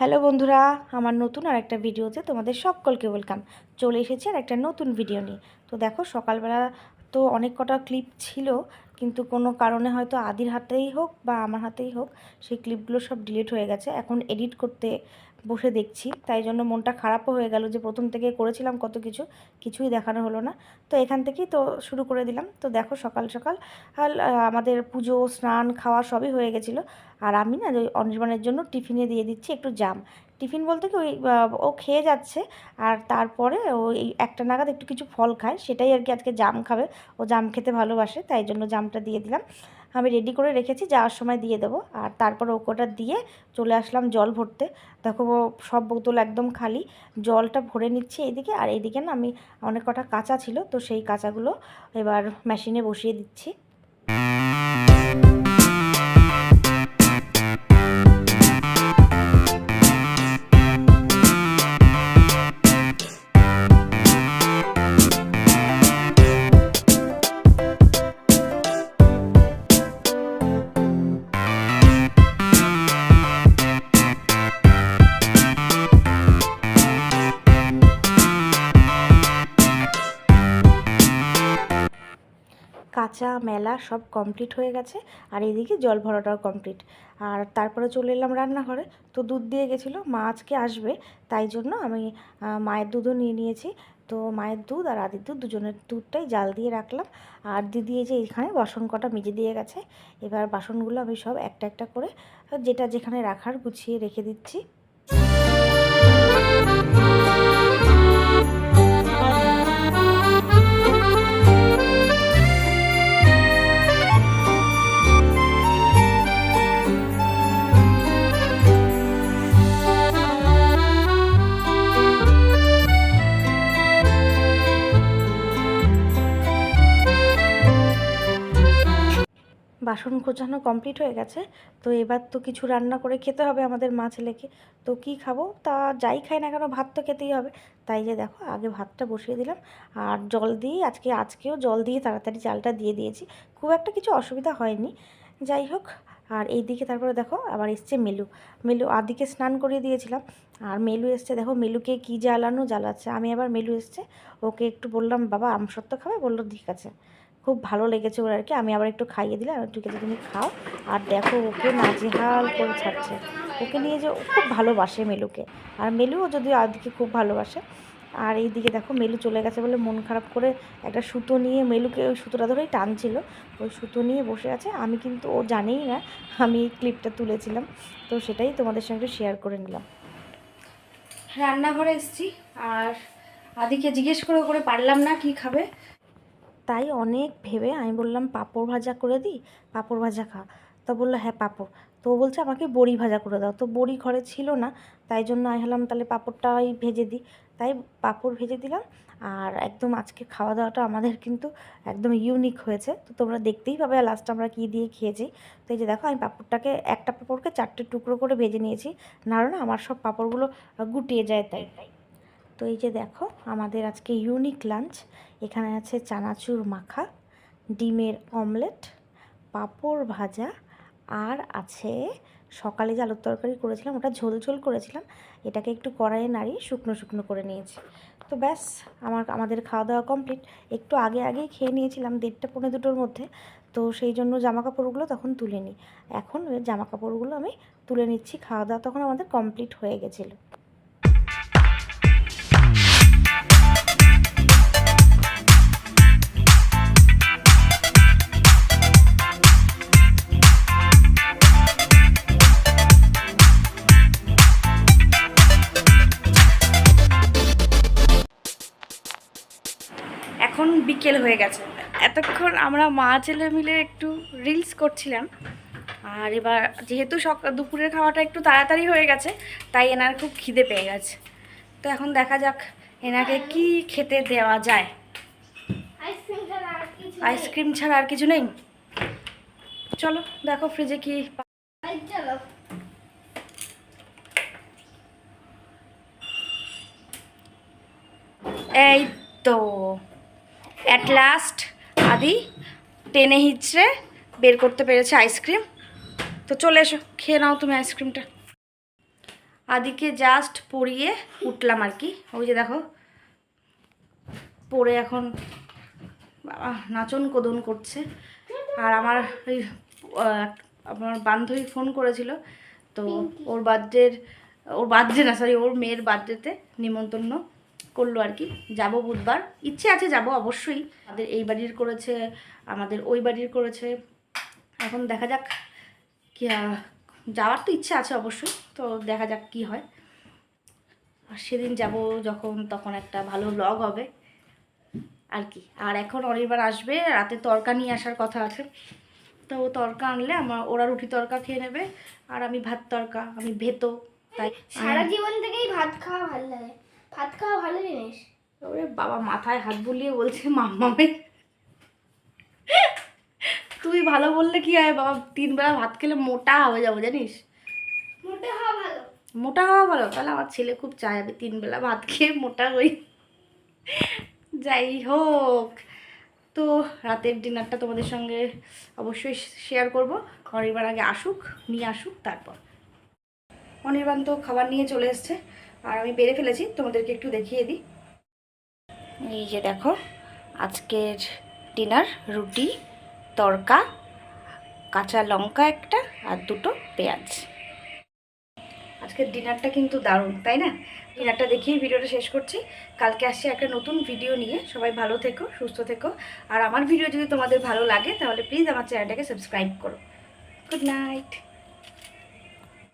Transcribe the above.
Hello বন্ধুরা, আমার নতুন আর একটা ভিডিওতে তোমাদের সকলকে ওয়েলকাম। চলে এসেছি আর একটা নতুন ভিডিও নিয়ে। তো দেখো, সকালবেলা তো অনেক কটা ক্লিপ ছিল কিন্তু কোনো কারণে হয়তো আদির হাতেই হোক বা আমার হাতেই হোক, সেই ক্লিপগুলো সব ডিলিট হয়ে গেছে। এখন এডিট করতে বসে দেখছি, তাই জন্য মনটা খারাপও হয়ে গেল যে প্রথম থেকে করেছিলাম কত কিছু, কিছুই দেখানো হলো না। তো এখান থেকেই তো শুরু করে দিলাম। তো দেখো সকাল সকাল আমাদের পুজো, স্নান, খাওয়া সবই হয়ে গেছিল। আর আমি না ওই অনির্বাণের জন্য টিফিনে দিয়ে দিচ্ছি একটু জাম। টিফিন বলতে কি ওই ও খেয়ে যাচ্ছে, আর তারপরে ও এই একটা নাগাদ একটু কিছু ফল খায়, সেটাই আর কি আজকে জাম খাবে। ও জাম খেতে ভালোবাসে, তাই জন্য জামটা দিয়ে দিলাম। আমি রেডি করে রেখেছি, যাওয়ার সময় দিয়ে দেবো। আর তারপর ওকোটা দিয়ে চলে আসলাম জল ভরতে। দেখো সব বোতল একদম খালি। জলটা ভরে নিচ্ছি এইদিকে। আর এদিকে না আমি অনেক কটা কাঁচা ছিল, তো সেই কাঁচাগুলো এবার মেশিনে বসিয়ে দিচ্ছি। কাঁচা মেলা সব কমপ্লিট হয়ে গেছে, আর এদিকে জল ভরাটাও কমপ্লিট আর তারপরে চলে এলাম রান্নাঘরে। তো দুধ দিয়ে গেছিল, মা আজকে আসবে, তাই জন্য আমি মায়ের দুধও নিয়ে নিয়েছি। তো মায়ের দুধ আর আদির দুধ, দুজনের দুধটাই জাল দিয়ে রাখলাম। আর দিদি যে এখানে বাসন কটা মেজে দিয়ে গেছে, এবার বাসনগুলো আমি সব একটা একটা করে, যেটা যেখানে রাখার গুছিয়ে রেখে দিচ্ছি। বাসন গোছানো কমপ্লিট হয়ে গেছে। তো এবার তো কিছু রান্না করে খেতে হবে আমাদের মা ছেলেকে। তো কি খাব? তা যাই খাই না কেন ভাত তো খেতেই হবে। তাই যে দেখো, আগে ভাতটা বসিয়ে দিলাম। আর জল দিয়ে, আজকে, আজকেও জল দিয়ে তাড়াতাড়ি চালটা দিয়ে দিয়েছি। খুব একটা কিছু অসুবিধা হয়নি। যাই হোক, আর এই দিকে তারপরে দেখো, আবার এসছে মেলু। মেলু, আদিকে স্নান করিয়ে দিয়েছিলাম। আর মেলু এসছে, দেখো, মেলুকে কি জ্বালানো জ্বালাচ্ছে। আমি আবার মেলু এসছে। ওকে একটু বললাম, বাবা, আমসত্ত্ব খাবে? বলল, ঠিক আছে। খুব ভালো লেগেছে ওর আর কি। আমি আবার একটু খাইয়ে দিলাম ঠিক আছে তুমি খাও। আর দেখো ওকে নাজেহাল করে ছাড়ছে। ওকে নিয়ে যে খুব ভালোবাসে মেলুকে। আর মেলুও যদিও আদিকে খুব ভালোবাসে। আর এইদিকে দেখো মেলু চলে গেছে বলে মন খারাপ করে একটা সুতো নিয়ে মেলুকে ওই সুতোটা ধরেই টানছিল। ওই সুতো নিয়ে বসে আছে। আমি কিন্তু ও জানেই না, আমি এই ক্লিপটা তুলেছিলাম। তো সেটাই তোমাদের সঙ্গে শেয়ার করে নিলাম। রান্নাঘরে এসেছি। আর আদিকে জিজ্ঞেস করে করে পারলাম না কি খাবে। তাই অনেক ভেবে আমি বললাম, পাঁপড় ভাজা করে দিই? পাঁপড় ভাজা খা। তো বলল হ্যাঁ পাঁপড়। তো বলছে, আমাকে বড়ি ভাজা করে দাও। তো বড়ি ঘরে ছিল না, তাই জন্য আমি হলাম তাহলে পাঁপড়টাই ভেজে দিই। তাই পাঁপড় ভেজে দিলাম আর একদম আজকে খাওয়া দাওয়াটা আমাদের কিন্তু একদম ইউনিক হয়েছে। তো তোমরা দেখতেই পাবে লাস্ট আমরা কী দিয়ে খেয়েছি। তো এই যে দেখো, আমি পাঁপড়টাকে, একটা পাঁপড়কে চারটে টুকরো করে ভেজে নিয়েছি। না, আমার সব পাঁপড়গুলো গুটিয়ে যায় তাই তাই। তো এই যে দেখো, আমাদের আজকে ইউনিক লাঞ্চ এখানে আছে চানাচুর মাখা, ডিমের অমলেট পাঁপড় ভাজা, আর আছে সকালে যে আলুর তরকারি করেছিলাম, ওটা ঝোল ঝোল করেছিলাম, এটাকে একটু কড়াইয়ে নাড়িয়ে শুকনো শুকনো করে নিয়েছি। তো ব্যাস, আমার, আমাদের খাওয়া দাওয়া কমপ্লিট একটু আগে, আগেই খেয়ে নিয়েছিলাম দেড়টা পৌনে দুটোর মধ্যে, তো সেই জন্য জামা কাপড়গুলো তখন তুলে নিই এখন জামা কাপড়গুলো আমি তুলে নিচ্ছি, খাওয়া দাওয়া তখন আমাদের কমপ্লিট হয়ে গেছিল। বিকেল হয়ে গেছে। এতক্ষণ আমরা মা ছেলে মিলে একটু রিলস করছিলাম। আর এবার যেহেতু সকাল দুপুরের খাওয়াটা একটু তাড়াতাড়ি হয়ে গেছে তাই এনার খুব খিদে পেয়ে গেছে। তো এখন দেখা যাক এনাকে কি খেতে দেওয়া যায়। আইসক্রিম ছাড়া আর কিছু নেই। চলো দেখো ফ্রিজে কি এই তো। অ্যাট লাস্ট আদি টেনে হিচড়ে বের করতে পেরেছে আইসক্রিম তো চলে এসো খেয়ে নাও তুমি আইসক্রিমটা আদিকে জাস্ট পরিয়ে উঠলাম আর কি। ওই যে দেখো পরে এখন বাবা নাচন কোদন করছে। আর আমার ওই আমার বান্ধবী ফোন করেছিল তো ওর বার্থডের ওর বার্থডে না সরি ওর মেয়ের বার্থডেতে নিমন্ত্রণ। করল আর কি। যাব বুধবার। ইচ্ছে আছে যাব, অবশ্যই। আমাদের এই বাড়ির করেছে, আমাদের ওই বাড়ির করেছে। এখন দেখা যাক কি যাওয়ার তো ইচ্ছে আছে অবশ্যই। তো দেখা যাক কি হয়। আর সেদিন যাব যখন, তখন একটা ভালো ব্লগ হবে। আর কি। আর এখন অনির্বাণ আসবে, রাতে তরকা নিয়ে আসার কথা আছে। তো তরকা আনলে আমার, ওরা রুটি তরকা খেয়ে নেবে, আর আমি ভাত তরকা, আমি ভেতো, তাই। সারা জীবন থেকেই ভাত খাওয়া ভালো লাগে ভাত খাওয়া ভালো জিনিস? ওরে বাবা মাথায় হাত বুলিয়ে বলছে মাম্মামে তুই ভালো বললে কি হয়? বাবা তিন বেলা ভাত খেলে মোটা হয়ে যাব জানিস? মোটা হওয়া ভালো। মোটা হওয়া ভালো? তাহলে আমার ছেলে খুব চায় আমি তিন ভাত খেয়ে মোটা হই। যাই হোক তো রাতের ডিনারটা তোমাদের সঙ্গে অবশ্যই শেয়ার করব। অনির্বাণ আগে আসুক নিয়ে আসুক তারপর। অনির্বাণ তো খাবার নিয়ে চলে এসছে। আর আমি বেড়ে ফেলেছি, তোমাদেরকে একটু দেখিয়ে দিই। এই যে দেখো, আজকের ডিনার রুটি, তরকা, কাঁচা লঙ্কা একটা আর দুটো পেঁয়াজ। আজকের ডিনারটা কিন্তু দারুণ, তাই না? ডিনারটা দেখিয়ে ভিডিওটা শেষ করছি। কালকে আসছি একটা নতুন ভিডিও নিয়ে। সবাই ভালো থেকো, সুস্থ থেকো। আর আমার ভিডিও যদি তোমাদের ভালো লাগে, তাহলে প্লিজ আমার চ্যানেলটাকে সাবস্ক্রাইব করো। Good night